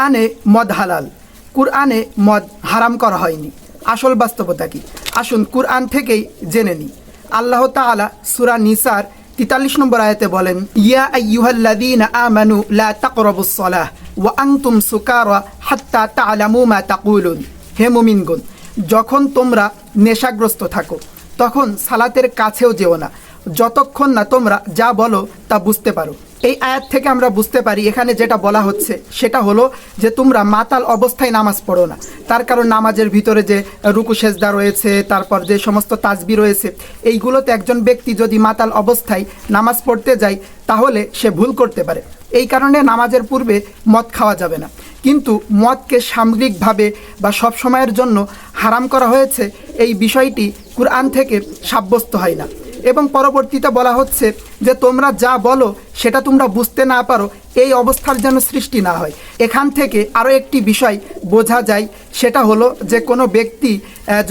কুরআনে মদ হালাল, কুরআনে মদ হারাম করা হয়নি। আসল বাস্তবতা কি? আসুন কুরআন থেকেই জেনে নিই। আল্লাহ তাআলা সুরা নিসার তেতাল্লিশ নম্বর আয়াতে বলেন, ইয়া আইয়ুহাল্লাযীনা আমানু লা তাকরাবুস ওয়া আনতুম সুকারা হাত্তা তা'লামু মা তাকুলুন। হে মুমিনগণ, যখন তোমরা নেশাগ্রস্ত থাকো, তখন সালাতের কাছেও যেও না। যতক্ষণ না তোমরা যা বলো তা বুঝতে পারো। এই আয়াত থেকে আমরা বুঝতে পারি, এখানে যেটা বলা হচ্ছে, সেটা হলো যে তোমরা মাতাল অবস্থায় নামাজ পড়ো না। তার কারণ নামাজের ভিতরে যে রুকু, সেজদা রয়েছে, তারপর যে সমস্ত তাজবি রয়েছে, এইগুলোতে একজন ব্যক্তি যদি মাতাল অবস্থায় নামাজ পড়তে যায়, তাহলে সে ভুল করতে পারে। এই কারণে নামাজের পূর্বে মদ খাওয়া যাবে না। কিন্তু মদকে সামগ্রিকভাবে বা সব সময়ের জন্য হারাম করা হয়েছে, এই বিষয়টি কুরআন থেকে সাব্যস্ত হয় না। এবং পরবর্তীতে বলা হচ্ছে যে তোমরা যা বলো, সেটা তোমরা বুঝতে না পারো, এই অবস্থার যেন সৃষ্টি না হয়। এখান থেকে আরও একটি বিষয় বোঝা যায়, সেটা হলো যে কোনো ব্যক্তি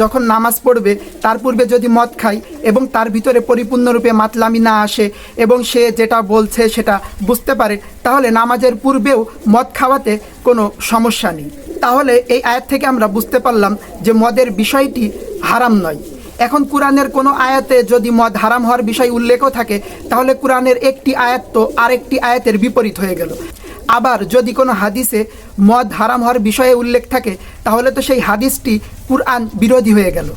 যখন নামাজ পড়বে, তার পূর্বে যদি মদ খায় এবং তার ভিতরে পরিপূর্ণরূপে মাতলামি না আসে এবং সে যেটা বলছে সেটা বুঝতে পারে, তাহলে নামাজের পূর্বেও মদ খাওয়াতে কোনো সমস্যা নেই। তাহলে এই আয়াত থেকে আমরা বুঝতে পারলাম যে মদের বিষয়টি হারাম নয়। এখন কোরআনের কোনো আয়াতে যদি মদ হারাম হওয়ার বিষয় উল্লেখও থাকে, তাহলে কোরআনের একটি আয়াত তো আরেকটি আয়াতের বিপরীত হয়ে গেল। আবার যদি কোনো হাদিসে মদ হারাম হওয়ার বিষয়ে উল্লেখ থাকে, তাহলে তো সেই হাদিসটি কুরআন বিরোধী হয়ে গেল।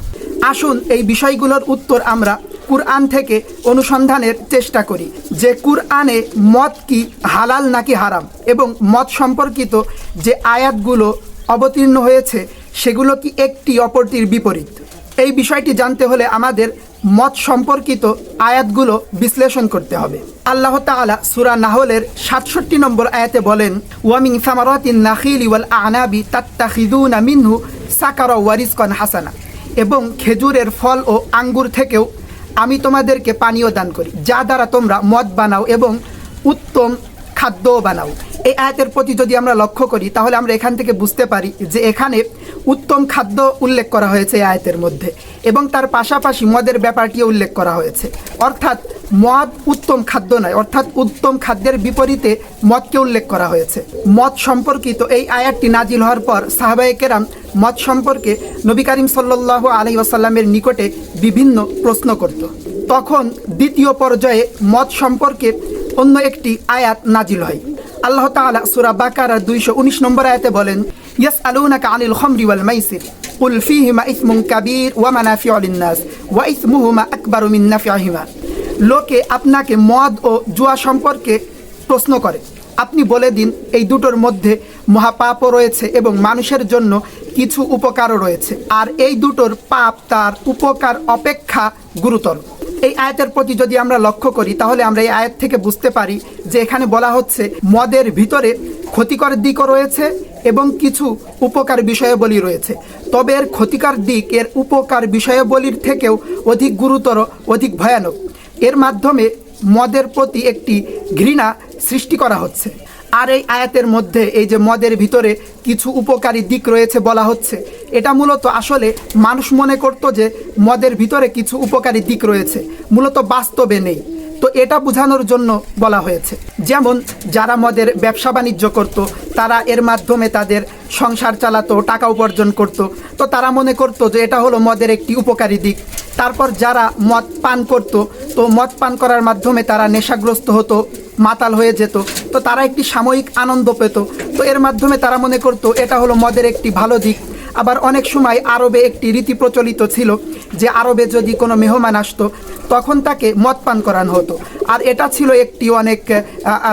আসুন এই বিষয়গুলোর উত্তর আমরা কুরআন থেকে অনুসন্ধানের চেষ্টা করি যে কুরআনে মদ কি হালাল নাকি হারাম এবং মদ সম্পর্কিত যে আয়াতগুলো অবতীর্ণ হয়েছে, সেগুলো কি একটি অপরটির বিপরীত? এই বিষয়টি জানতে হলে আমাদের মত সম্পর্কিত আয়াতগুলো বিশ্লেষণ করতে হবে। আল্লাহ তাআলা সুরা নাহলের সাতষট্টি নম্বর আয়াতে বলেন ওয়ামিং সামারাতিন নাখিলি ওয়াল আনাবি তাত্তাখিদুনা মিনহু সাকারা ওয়ারিসকন হাসানা। এবং খেজুরের ফল ও আঙ্গুর থেকেও আমি তোমাদেরকে পানীয় দান করি, যা দ্বারা তোমরা মদ বানাও এবং উত্তম খাদ্যও বানাও। এই আয়াতের প্রতি যদি আমরা লক্ষ্য করি, তাহলে আমরা এখান থেকে বুঝতে পারি যে এখানে উত্তম খাদ্য উল্লেখ করা হয়েছে এই আয়াতের মধ্যে এবং তার পাশাপাশি মদের ব্যাপারটিও উল্লেখ করা হয়েছে। অর্থাৎ মদ উত্তম খাদ্য নয়, অর্থাৎ উত্তম খাদ্যের বিপরীতে মদকে উল্লেখ করা হয়েছে। মদ সম্পর্কিত এই আয়াতটি নাজিল হওয়ার পর সাহাবায়ে কেরাম মদ সম্পর্কে নবী করিম সাল্লাহ আলী ওয়াসাল্লামের নিকটে বিভিন্ন প্রশ্ন করত। তখন দ্বিতীয় পর্যায়ে মদ সম্পর্কে অন্য একটি আয়াত নাজিল হয়। আল্লাহ তাআলা সূরা বাকারার 219 নম্বর আয়াতে বলেন, ইয়াসআলুনাকা আনিল খামরি ওয়াল মাইসির। কাবীর ওয়া মানাফিউ লিন-নাস ওয়া ইসমুহুমা আকবারু মিন নাফিহিমা লোকে আপনাকে মদ ও জুয়া সম্পর্কে প্রশ্ন করে। আপনি বলে দিন, এই দুটোর মধ্যে মহাপাপও রয়েছে এবং মানুষের জন্য কিছু উপকারও রয়েছে। আর এই দুটোর পাপ তার উপকার অপেক্ষা গুরুতর। এই আয়াতের প্রতি যদি আমরা লক্ষ্য করি, তাহলে আমরা এই আয়াত থেকে বুঝতে পারি যে এখানে বলা হচ্ছে মদের ভিতরে ক্ষতিকর দিকও রয়েছে এবং কিছু উপকার বিষয়াবলী রয়েছে। তবে এর ক্ষতিকর দিক, এর উপকার বিষয়াবলীর থেকেও অধিক গুরুতর, অধিক ভয়ানক। এর মাধ্যমে মদের প্রতি একটি ঘৃণা সৃষ্টি করা হচ্ছে। আর এই আয়াতের মধ্যে, এই যে মদের ভিতরে কিছু উপকারী দিক রয়েছে বলা হচ্ছে। এটা মূলত আসলে মানুষ মনে করতো যে মদের ভিতরে কিছু উপকারী দিক রয়েছে, মূলত বাস্তবে নেই। তো এটা বোঝানোর জন্য বলা হয়েছে। যেমন, যারা মদের ব্যবসা বাণিজ্য করত, তারা এর মাধ্যমে তাদের সংসার চালাতো, টাকা উপার্জন করত। তো তারা মনে করতো যে এটা হলো মদের একটি উপকারী দিক। তারপর যারা মদ পান করত, তো মদ পান করার মাধ্যমে তারা নেশাগ্রস্ত হতো মাতাল হয়ে যেত। তো তারা একটি সাময়িক আনন্দ পেত। তো এর মাধ্যমে তারা মনে করতো, এটা হলো মদের একটি ভালো দিক। আবার অনেক সময় আরবে একটি রীতি প্রচলিত ছিল যে আরবে যদি কোনো মেহমান আসতো, তখন তাকে মদ পান করানো হতো। আর এটা ছিল একটি অনেক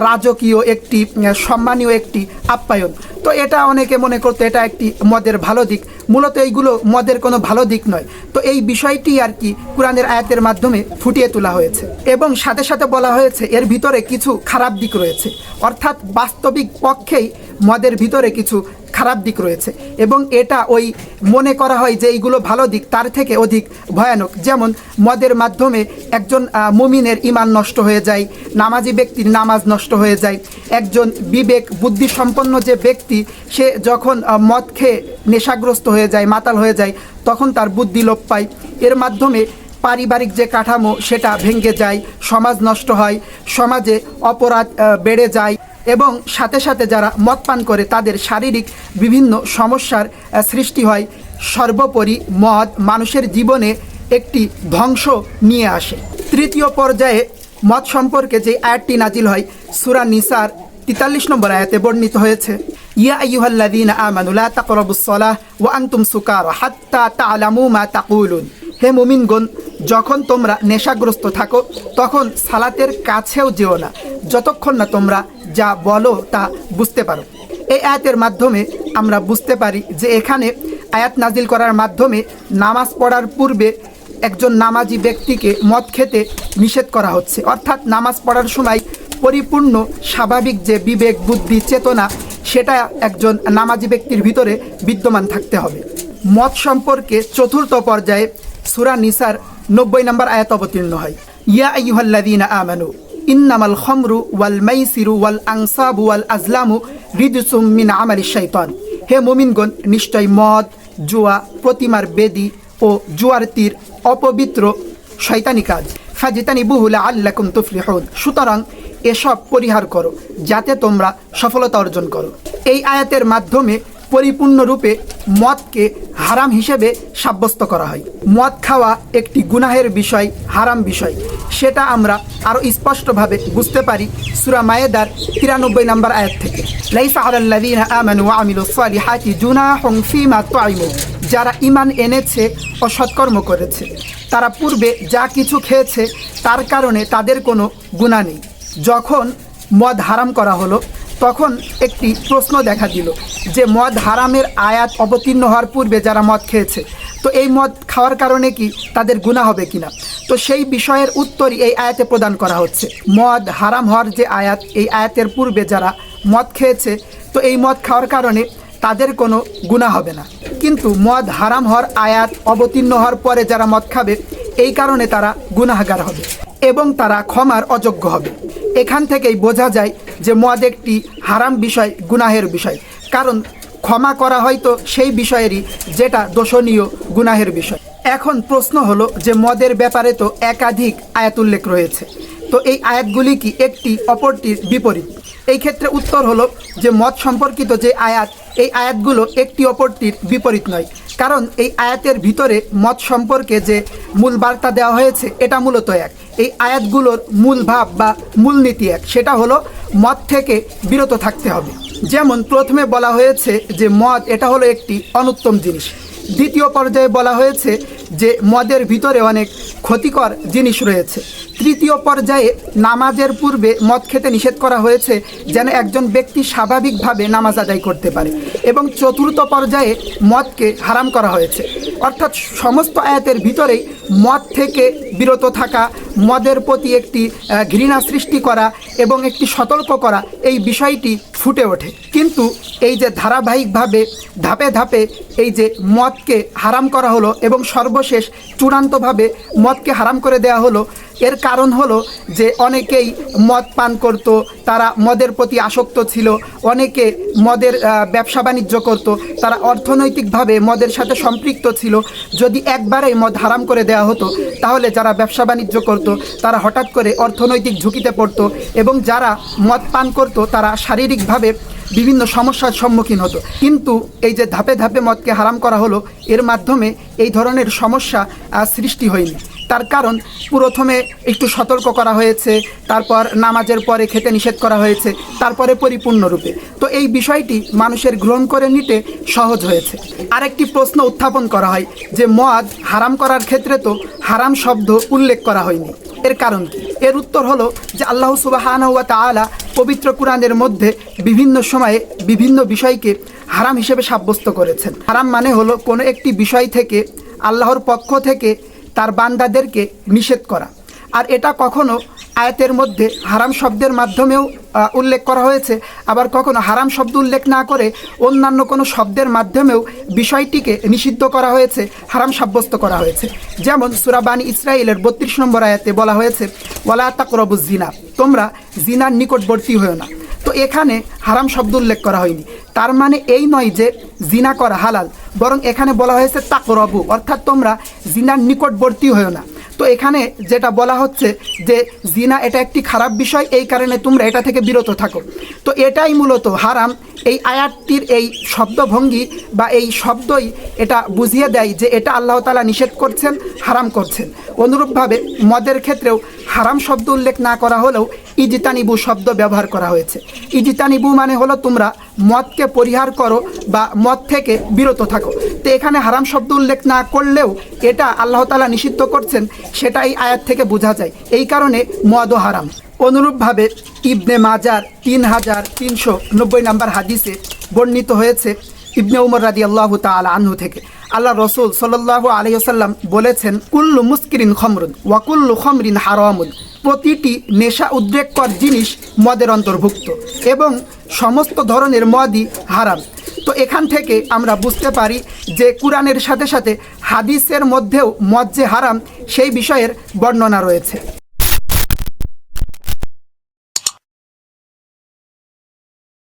রাজকীয় একটি সম্মানীয় একটি আপ্যায়ন। তো এটা অনেকে মনে করতো এটা একটি মদের ভালো দিক। মূলত এইগুলো মদের কোনো ভালো দিক নয়। তো এই বিষয়টি আর কি কোরআনের আয়াতের মাধ্যমে ফুটিয়ে তোলা হয়েছে। এবং সাথে সাথে বলা হয়েছে, এর ভিতরে কিছু খারাপ দিক রয়েছে। অর্থাৎ বাস্তবিক পক্ষেই মদের ভিতরে কিছু খারাপ দিক রয়েছে এবং এটা ওই মনে করা হয় যে এইগুলো ভালো দিক, তার থেকে অধিক ভয়ানক। যেমন মদের মাধ্যমে একজন মুমিনের ইমান নষ্ট হয়ে যায়, নামাজি ব্যক্তির নামাজ নষ্ট হয়ে যায়, একজন বিবেক বুদ্ধি সম্পন্ন যে ব্যক্তি, সে যখন মদ খেয়ে নেশাগ্রস্ত হয়ে যায়, মাতাল হয়ে যায়, তখন তার বুদ্ধি লোপ পায়। এর মাধ্যমে পারিবারিক যে কাঠামো, সেটা ভেঙে যায়, সমাজ নষ্ট হয়, সমাজে অপরাধ বেড়ে যায়। এবং সাথে সাথে যারা মদ পান করে, তাদের শারীরিক বিভিন্ন সমস্যার সৃষ্টি হয়। সর্বোপরি মদ মানুষের জীবনে একটি ধ্বংস নিয়ে আসে। তৃতীয় পর্যায়ে মদ সম্পর্কে যে আয়াতটি নাজিল হয়, সুরা নিসার তেতাল্লিশ নম্বর আয়াতে বর্ণিত হয়েছে, ইয়া আইয়ুহাল্লাযীনা আমানু লা তাকরাবুস সালাহ ওয়া আনতুম সুকারা হাত্তা তা'লামু মা তাকুলুন। হে মুমিনগণ, যখন তোমরা নেশাগ্রস্ত থাকো, তখন সালাতের কাছেও যেও না। যতক্ষণ না তোমরা যা বলো তা বুঝতে পারো। এই আয়াতের মাধ্যমে আমরা বুঝতে পারি যে এখানে আয়াত নাজিল করার মাধ্যমে নামাজ পড়ার পূর্বে একজন নামাজি ব্যক্তিকে মদ খেতে নিষেধ করা হচ্ছে। অর্থাৎ নামাজ পড়ার সময় পরিপূর্ণ স্বাভাবিক যে বিবেক, বুদ্ধি, চেতনা, সেটা একজন নামাজি ব্যক্তির ভিতরে বিদ্যমান থাকতে হবে। মদ সম্পর্কে চতুর্থ পর্যায়ে সুরা নিসার নব্বই নম্বর আয়াত অবতীর্ণ হয়। ইয়া আইয়ুহাল্লাযীনা আমানু ইন্নামাল খমরু ওয়াল মাইসিরু ওয়াল আনসাবু ওয়াল আজলামু রিদুসুম মিন আমালি শাইতান। হে মুমিনগণ, নিশ্চয় মদ, জুয়া, প্রতিমার বেদি ও জুয়ার তীর অপবিত্র শয়তানি কাজ। ফাজিতানি বহুলা আল্লাকুম তুফলিহুন। সুতরাং এসব পরিহার করো, যাতে তোমরা সফলতা অর্জন করো। এই আয়াতের মাধ্যমে পরিপূর্ণরূপে মদকে হারাম হিসেবে সাব্যস্ত করা হয়। মদ খাওয়া একটি গুনাহের বিষয়, হারাম বিষয়। সেটা আমরা আরও স্পষ্টভাবে বুঝতে পারি সুরা মায়েদার তিরানব্বই নম্বর আয়াত থেকে। যারা ইমান এনেছে ও সৎকর্ম করেছে, তারা পূর্বে যা কিছু খেয়েছে, তার কারণে তাদের কোনো গুণা নেই। যখন মদ হারাম করা হলো তখন একটি প্রশ্ন দেখা দিল যে মদ হারামের আয়াত অবতীর্ণ হওয়ার পূর্বে যারা মদ খেয়েছে, তো এই মদ খাওয়ার কারণে কি তাদের গুণা হবে কিনা? তো সেই বিষয়ের উত্তরই এই আয়াতে প্রদান করা হচ্ছে। মদ হারাম হওয়ার যে আয়াত, এই আয়াতের পূর্বে যারা মদ খেয়েছে, তো এই মদ খাওয়ার কারণে তাদের কোনো গুণা হবে না। কিন্তু মদ হারাম হওয়ার আয়াত অবতীর্ণ হওয়ার পরে যারা মদ খাবে, এই কারণে তারা গুনাহগার হবে এবং তারা ক্ষমার অযোগ্য হবে। এখান থেকেই বোঝা যায় যে মদ একটি হারাম বিষয়, গুনাহের বিষয়। কারণ ক্ষমা করা হয়তো সেই বিষয়েরই যেটা দোষণীয়, গুনাহের বিষয়। এখন প্রশ্ন হলো যে মদের ব্যাপারে তো একাধিক আয়াত উল্লেখ রয়েছে। তো এই আয়াতগুলি কি একটি অপরটির বিপরীত? এই ক্ষেত্রে উত্তর হলো যে মদ সম্পর্কিত যে আয়াত, এই আয়াতগুলো একটি অপরটির বিপরীত নয়। কারণ এই আয়াতের ভিতরে মদ সম্পর্কে যে মূল বার্তা দেওয়া হয়েছে, এটা মূলত এক। এই আয়াতগুলোর মূল ভাব বা মূলনীতি এক। সেটা হলো মদ থেকে বিরত থাকতে হবে। যেমন প্রথমে বলা হয়েছে যে মদ, এটা হলো একটি অনুত্তম জিনিস। দ্বিতীয় পর্যায়ে বলা হয়েছে যে মদের ভিতরে অনেক ক্ষতিকর জিনিস রয়েছে। তৃতীয় পর্যায়ে নামাজের পূর্বে মদ খেতে নিষেধ করা হয়েছে যেন একজন ব্যক্তি স্বাভাবিকভাবে নামাজ আদায় করতে পারে। এবং চতুর্থ পর্যায়ে মদকে হারাম করা হয়েছে। অর্থাৎ সমস্ত আয়াতের ভিতরেই মদ থেকে বিরত থাকা, মদের প্রতি একটি ঘৃণা সৃষ্টি করা এবং একটি সতর্ক করা এই বিষয়টি ফুটে ওঠে। কিন্তু এই যে ধারাবাহিকভাবে ধাপে ধাপে এই যে মদকে হারাম করা হলো এবং সর্বশেষ চূড়ান্তভাবে মদকে হারাম করে দেওয়া হলো এর কারণ হলো যে অনেকেই মদ পান করত, তারা মদের প্রতি আসক্ত ছিল, অনেকে মদের ব্যবসা বাণিজ্য করত, তারা অর্থনৈতিকভাবে মদের সাথে সম্পৃক্ত ছিল। যদি একবারেই মদ হারাম করে দেওয়া হতো, তাহলে যারা ব্যবসা বাণিজ্য করত, তারা হঠাৎ করে অর্থনৈতিক ঝুঁকিতে পড়তো এবং যারা মদ পান করত, তারা শারীরিকভাবে বিভিন্ন সমস্যার সম্মুখীন হতো। কিন্তু এই যে ধাপে ধাপে মদকে হারাম করা হলো, এর মাধ্যমে এই ধরনের সমস্যা সৃষ্টি হয়নি। তার কারণ প্রথমে একটু সতর্ক করা হয়েছে, তারপর নামাজের পরে খেতে নিষেধ করা হয়েছে, তারপরে পরিপূর্ণরূপে। তো এই বিষয়টি মানুষের গ্রহণ করে নিতে সহজ হয়েছে। আরেকটি প্রশ্ন উত্থাপন করা হয় যে, মদ হারাম করার ক্ষেত্রে তো হারাম শব্দ উল্লেখ করা হয়নি। এর কারণ কি? এর উত্তর হলো যে, আল্লাহ সুবাহানহুয়া তাআলা পবিত্র কোরআনের মধ্যে বিভিন্ন সময়ে বিভিন্ন বিষয়কে হারাম হিসেবে সাব্যস্ত করেছেন। হারাম মানে হলো কোনো একটি বিষয় থেকে, আল্লাহর পক্ষ থেকে তার বান্দাদেরকে নিষেধ করা। আর এটা কখনো আয়াতের মধ্যে হারাম শব্দের মাধ্যমেও উল্লেখ করা হয়েছে। আবার কখনো হারাম শব্দ উল্লেখ না করে অন্যান্য কোনো শব্দের মাধ্যমেও বিষয়টিকে নিষিদ্ধ করা হয়েছে, হারাম সাব্যস্ত করা হয়েছে। যেমন সুরাবানি ইসরায়েলের বত্রিশ নম্বর আয়াতে বলা হয়েছে, ওয়ালা তাকরবু জিনা তোমরা জিনার নিকটবর্তী হয়েও না। তো এখানে হারাম শব্দ উল্লেখ করা হয়নি। তার মানে এই নয় যে জিনা করা হালাল। বরং এখানে বলা হয়েছে তাকরবু, অর্থাৎ তোমরা জিনার নিকটবর্তী হয়েও না। তো এখানে যেটা বলা হচ্ছে যে জিনা এটা একটি খারাপ বিষয়, এই কারণে তোমরা এটা থেকে বিরত থাকো। তো এটাই মূলত হারাম, এই আয়াতটির এই শব্দভঙ্গি বা এই শব্দই এটা বুঝিয়ে দেয় যে এটা আল্লাহ তালা নিষেধ করছেন, হারাম করছেন। অনুরূপভাবে মদের ক্ষেত্রেও হারাম শব্দ উল্লেখ না করা হলেও ইজিতানিবু শব্দ ব্যবহার করা হয়েছে। ইজিতানিবু মানে হলো তোমরা মদকে পরিহার করো বা মদ থেকে বিরত থাকো। তো এখানে হারাম শব্দ উল্লেখ না করলেও এটা আল্লাহ তালা নিষিদ্ধ করছেন সেটা এই আয়াত থেকে বোঝা যায়। এই কারণে মদও হারাম। অনুরূপভাবে ইবনে মাজার তিন হাজার তিনশো নব্বই নম্বর হাদিসে বর্ণিত হয়েছে ইবনে উমর রাদি আল্লাহ তালা আনহু থেকে। আল্লাহ রসুল সাল্লাহ আলহিসাল্লাম বলেছেন, কুল্লু মুস্কিরিন খমরুন ওয়াকুল্লু খমরিন হারামুন। প্রতিটি নেশা উদ্রেককর জিনিস মদের অন্তর্ভুক্ত এবং সমস্ত ধরনের মদই হারাম। তো এখান থেকে আমরা বুঝতে পারি যে কোরআনের সাথে সাথে হাদিসের মধ্যেও মদ যে হারাম, সেই বিষয়ের বর্ণনা রয়েছে।